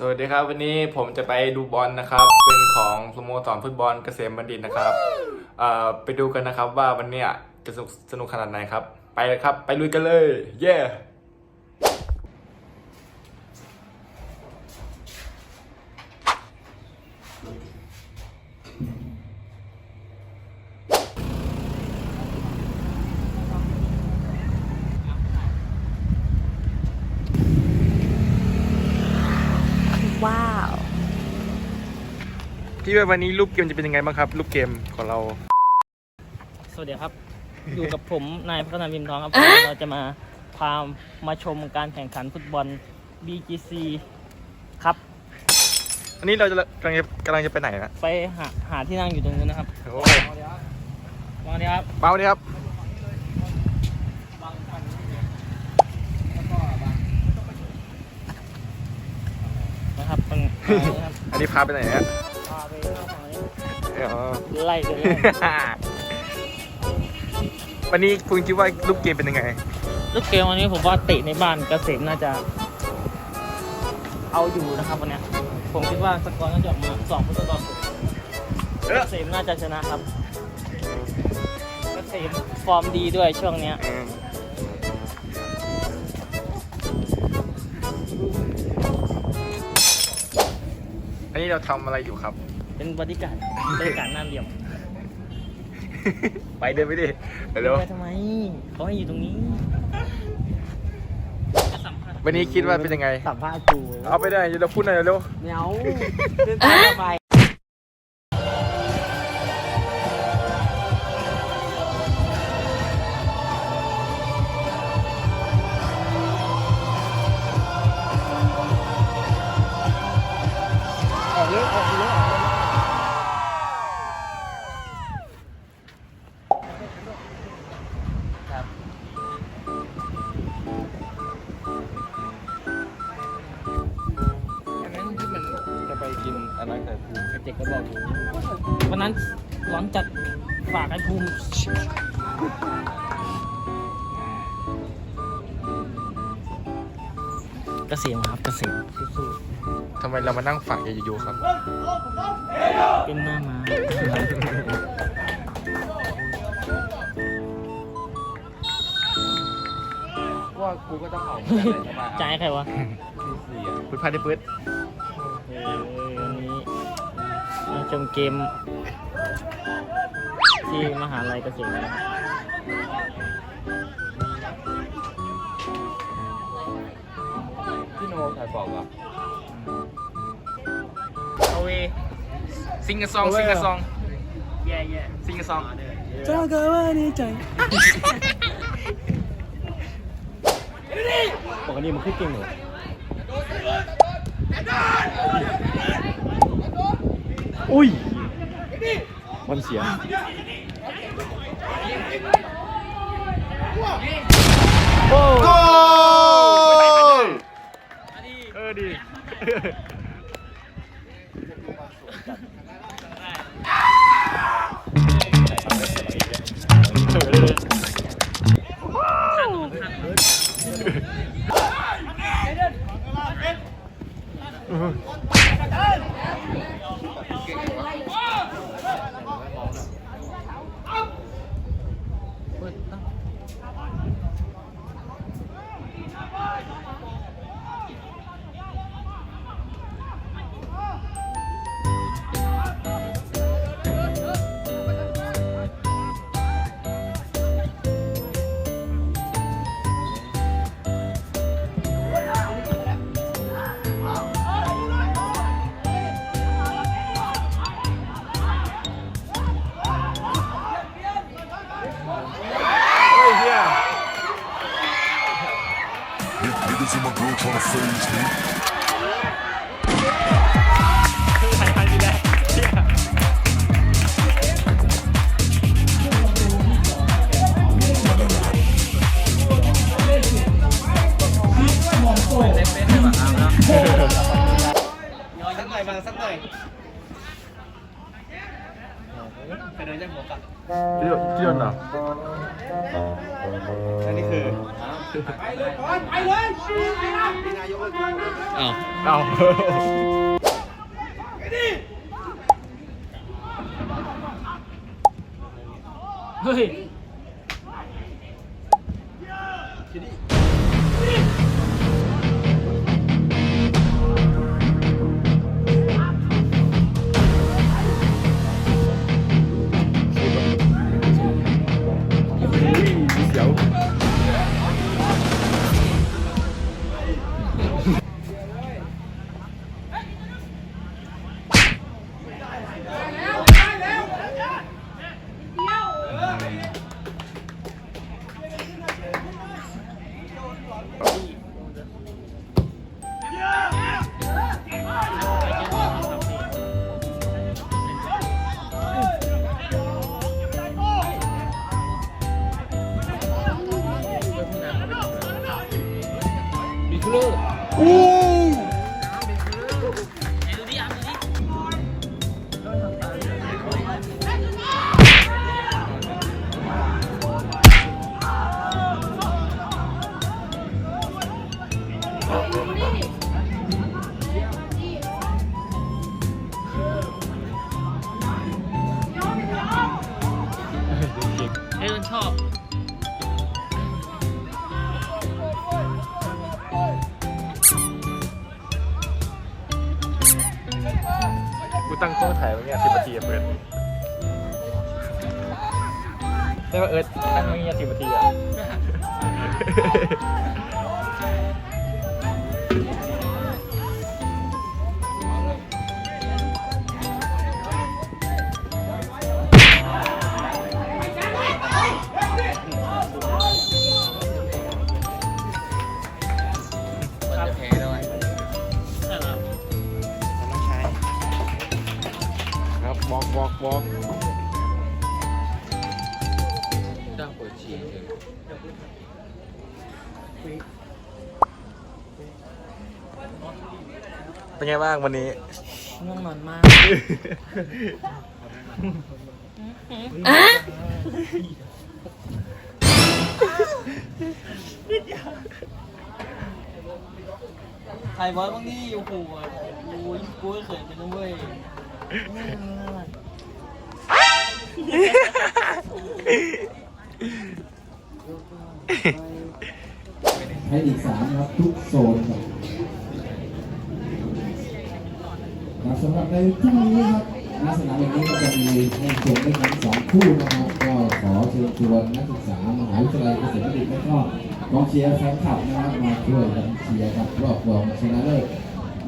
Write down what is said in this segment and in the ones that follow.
สวัสดีครับ วันนี้ผมจะไปดูบอลนะครับ เป็นของสโมสรฟุตบอลเกษมบัณฑิตนะครับเอ่อไปดูกันนะครับว่าวันเนี้ยจะสนุกสนุกขนาดไหนครับ ไปเลยครับ ไปลุยกันเลย เย้ว้ พี่ว่าวันนี้รูปเกมจะเป็นยังไงบ้างครับรูปเกมของเรา สวัสดีครับ อยู่กับผมนายพัฒนาวิมทองครับวันนี้เราจะมาพามาชมการแข่งขันฟุตบอล BGC ครับ อันนี้เราจะกำลังจะกำลังจะไปไหนนะไปหาหาที่นั่งอยู่ตรงนู้นนะครับโอ้มองดีครับเบาดีครับนะครับตรงนี้ครับอันนี้พาไปไหนนะพา ไปเข้าฝั่งนี้อ๋อไล่เลยวันนี้คุณคิดว่ารูปเกมเป็นยังไง ลูกเกมวันนี้ผมว่าเตะในบ้านเกษมน่าจะ เอาอยู่นะครับวันเนี้ยผมคิดว่าสกอร์น่าจะออกมาสองประตูต่อศูนย์เกษมน่าจะชนะครับเกษมฟอร์มดีด้วยช่วงเนี้ยอืมอันนี้เราทำอะไรอยู่ครับ เป็นบริการบริการหน้าเหลี่ยมไปเดินไปดิเร็วไปทำไมเขาให้อยู่ตรงนี้สัมภาษณ์วันนี้คิดว่าเป็นยังไง สัมภาษณ์กูเอาไปได้เดี๋ยวเราพูดหน่อยเร็วเนี้ยขึ้นไป ด็กก็บอกอยู่วันนั้นร้อนจัดฝากไอ้ภูมิเกษมครับเกษมสู้ทำไมเรามานั่งฝักอยู่ๆครับ ๆเป็นหน้ามาว่ากูก็ต้องออกมาจ่ายให้ใครวะคุณพาได้ปื๊ดเออวันนี้มา ชมเกม ที่มหาลัยเกษมนะครับพี่โนถ่ายบอกอะเอาเวซิงกะซองซิงกะซอง แย่แย่ซิงกะซองเจ้าก็ว่าในใจปกติมันขึ้นเก่งเหรอ อุ้ยมันเสียโก้เออดี Niggas in my grill tryna phase me. ใครใครดีแล้วเฮียพี่โดนพี่โดนเหรออันนี้คืออ้าว ไปเลยก่อนไปเลยไปนะายกเอาเอาเฮ้ย เว้เนี่ยสิบนาทีอะเพื่อนได้ป่ะเอิร์ธตั้งไว้เนี่ยสิบนาทีอะ บวอล์กวอล์กวอล์กเจ้าปวดฉี่เลยเป็นไงบ้างวันนี้ ง่วงนอนมากใครบอสบ้างนี่โอ้โหกูกูก็เขินไปนะเว้ย ให้อีกสามครับทุกโซนครับครับสำหรับในพรุ่งนี้ครับณสนามแห่งนี้ก็จะมีให้ชมด้วยกันสองคู่นะครับก็ขอเชิญชวนนักศึกษามหาวิทยาลัยเกษตรบัณฑิตและก็กองเชียร์แฟนคลับนะครับมาช่วยกันเชียร์ครับรอบรองชนะเลิศ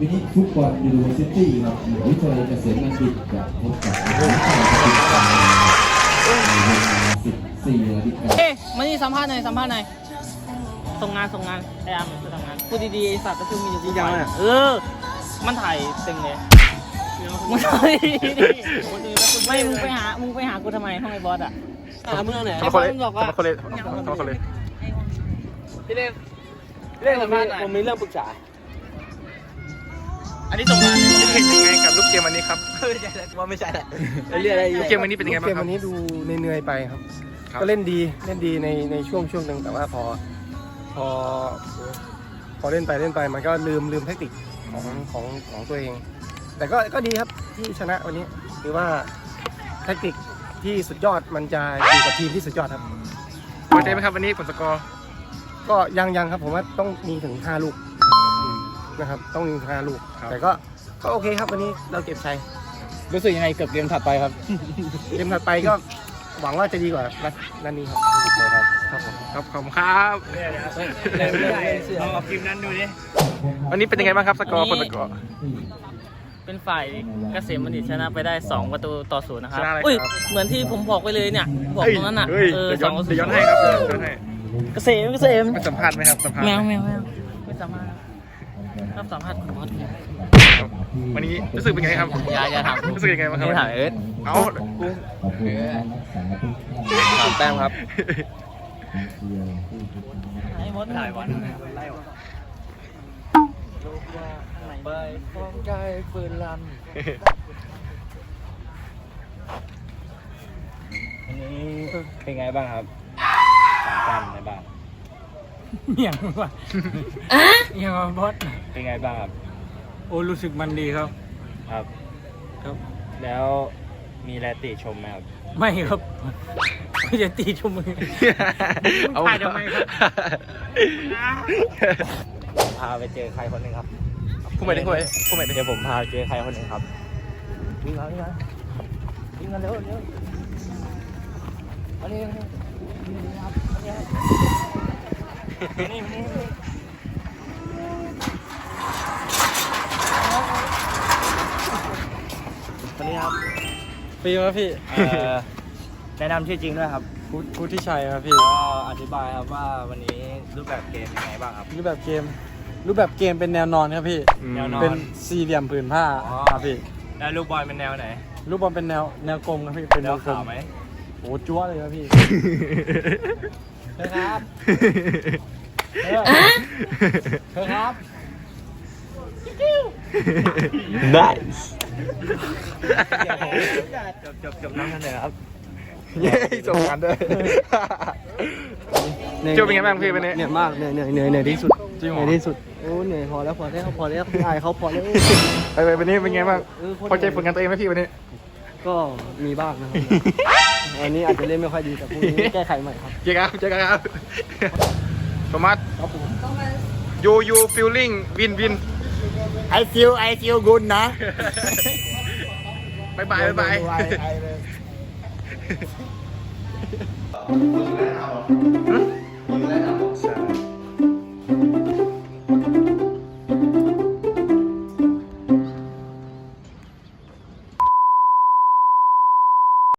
มินิฟุตบอลยูนิเวอร์ซิตี้ครับมหาวิทยาลัยเกษตรบัณฑิตกับพบกับมหาวิทยาลัยเกษตรบัณฑิตในเวลา14นาฬิกาเอ๊ะมานี่สัมภาษณ์หน่อยสัมภาษณ์หน่อยส่งงานส่งงานไอ้อามจะทำงานพูดดีๆไอ้สัตว์ก็คือมีอยู่ที่ยังเออ มันถ่ายเต็มเลยมึงถ่ายไม่มึงไปหามึงไปหากูทำไมห้องไอ้บอสอะหามึงเอาไหนทำมาคนไอ้เล่บอสบอกว่าทำมาคนเล่ทำมาคนเล่พี่เล่เล่สัมภาษณ์หน่อยผมมีเรื่องปรึกษา อันนี้ส่งมาคิดเห็นยังไงกับลูกเกมวันนี้ครับว่าไม่ใช่แหละเรื่องอะไรลูกเกมวันนี้เป็นยังไงบ้างเกมครับ วันนี้ดูเหนื่อยๆไปครับ ครับ ก็เล่นดีเล่นดีในในช่วงช่วงหนึ่งแต่ว่าพอ พอ พอเล่นไปเล่นไปมันก็ลืมลืมเทคนิคของของของตัวเอง แต่ก็ก็ดีครับที่ชนะวันนี้ถือว่าเทคนิคที่สุดยอดมันจะอยู่กับทีมที่สุดยอดครับ พอใจไหมครับวันนี้ผลสกอร์ก็ยังยังครับผมว่าต้องมีถึง5ลูก นะครับ ต้องมีถึง5ลูกแต่ก็ก็โอเคครับวันนี้เราเก็บชัยรู้สึกยังไงกับเกมถัดไปครับ เกมถัดไปก็หวังว่าจะดีกว่านัดนัดนี้ครับครับครับผมครับขอบคุณครับวันนี้เป็นยังไงบ้างครับสกอร์ผลสกอร์ เป็นฝ่ายเกษมบัณฑิตชนะไปได้ 2 ประตูต่อศูนย์นะครับชนะอะไรครับ อุ้ยเหมือนที่ผมบอกไปเลยเนี่ย บอกตรงนั้นอะเฮ้ยเออเดี๋ยวสย้อองนต่อศูเดี๋ยวยย้อนนย์ให้ครับเดี๋ยวย้อนให้เกษมเกษมไม่สัมภาษณ์ไหมครับสัมภาษณ์แมไหวมแมวแมวไม่สามารถ ครับสามารถคุณบอสวันนี้รู้สึกเป็นไงครับอย่าอย่าถามรู้สึกยังไงบ้างครับนี่ถามเอิร์ธเอาถามแต้มครับให้บอสถ่ายวันไปฟ้องใจปืนลันวันนี้เป็นไงบ้างครับสามแต้มในบ้าน เหี่ยงว่ะเหี่ยงว่ะบอสเป็นไงบ้างครับ โอ้รู้สึกมันดีครับ ครับ ครับ แล้วมีแรติชมไหมครับ ไม่ครับไม่จะตีชมมือ เอาถ่ายทำไมครับพาไปเจอใครคนหนึ่งครับพูดไปดิพูดไปดิพูดไปดิเดี๋ยวผมพาไปเจอใครคนหนึ่งครับวิ่งมาวิ่งมาวิ่งมาเร็วเร็วมานี่มานี่มานี่ครับมานี่ครับมา นี่มานี่มานี่คนนี้ครับฟิล์มครับพี่เอ่อแนะนำชื่อจริงด้วยครับ พุทพุทธิชัยครับพี่ก็อธิบายครับว่าวันนี้รูปแบบเกมยังไงบ้างครับ รูปแบบเกม รูปแบบเกมเป็นแนวนอนครับพี่ แนวนอน เป็นสี่เหลี่ยมผืนผ้าอ๋อครับพี่ แล้วลูกบอลเป็นแนวไหนลูกบอลเป็นแนวแนวกลมครับพี่เป็นแนแนววกลขามวไหมโอ้จั๊วเลยครับพี่เธอครับ เธอเธอครับ nice จบจบจบน้ำกันเลยครับเย้ส่งงานด้วยเจ้าเป็นไงบ้างพี่วันนี้เหนื่อยมากเหนื่อยเหนื่อยเหนื่อยเหนื่อยที่สุดจริงเหเหรนื่ออยที่สุดโอ้เหนื่อยพอแล้วพอแล้วพอแล้วพี่อายเขาพอแล้วไปไปวันนี้เป็นไงบ้างเออโคตรพอใจผลงานตัวเองไหมพี่วันนี้ ก็มีบ้างนะครับ วันนี้อาจจะเล่นไม่ค่อยดีแต่พรุ่งนี้แก้ไขใหม่ครับ เจอกันครับเจอกันครับโทมัสยูยูฟิลลิ่งวินวิน I feel I feel good นะ บายบายบาย บาย